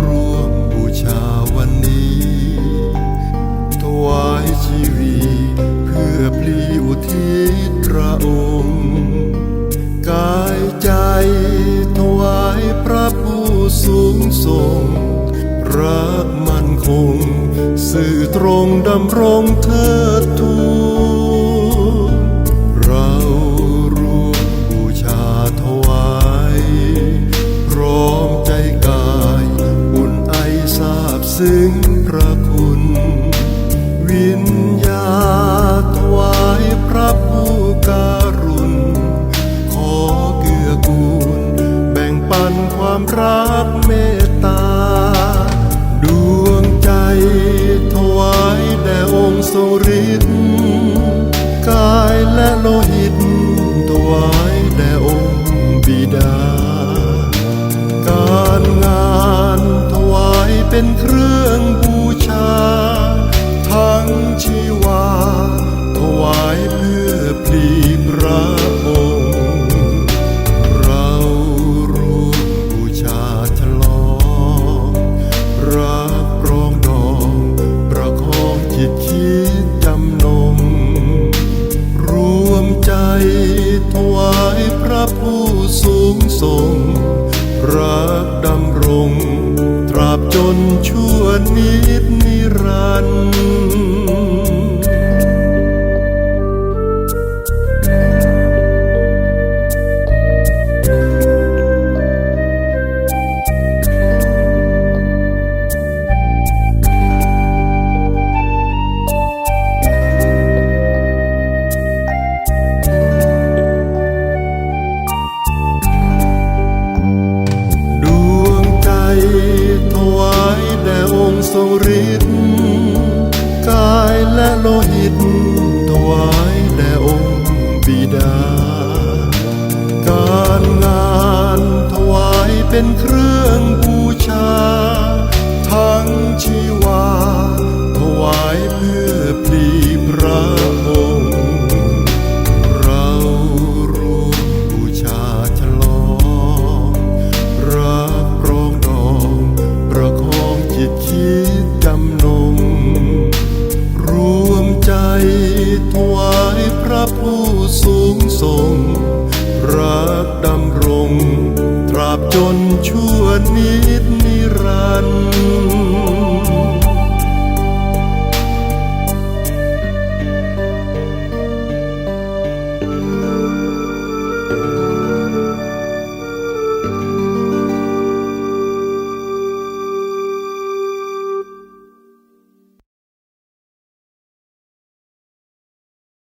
ร่วมบูชาวันนี้ ถวายชีวีเพื่อพลีอุทิศระองค์ กายใจถวายพระผู้สูงส่ง รักมั่นคง สื่อตรงดำรงเทิดทู งพระคุณ วิญญาถวายพระผู้กา เป็นเครื่องบูชา ทั้งชีวา ถวายเพื่อพลีพระองค์เรารวมบูชาฉลองรับรองดองประคองจิตคิดจำนงรวมใจถวายพระผู้ นชั่วนิดนิรันดร์ ทรงฤทธิ์กายและโลหิตถวายแด่องค์บิดา การงานถวายเป็นเครื่อง รักรงตราบจนชั่วนิ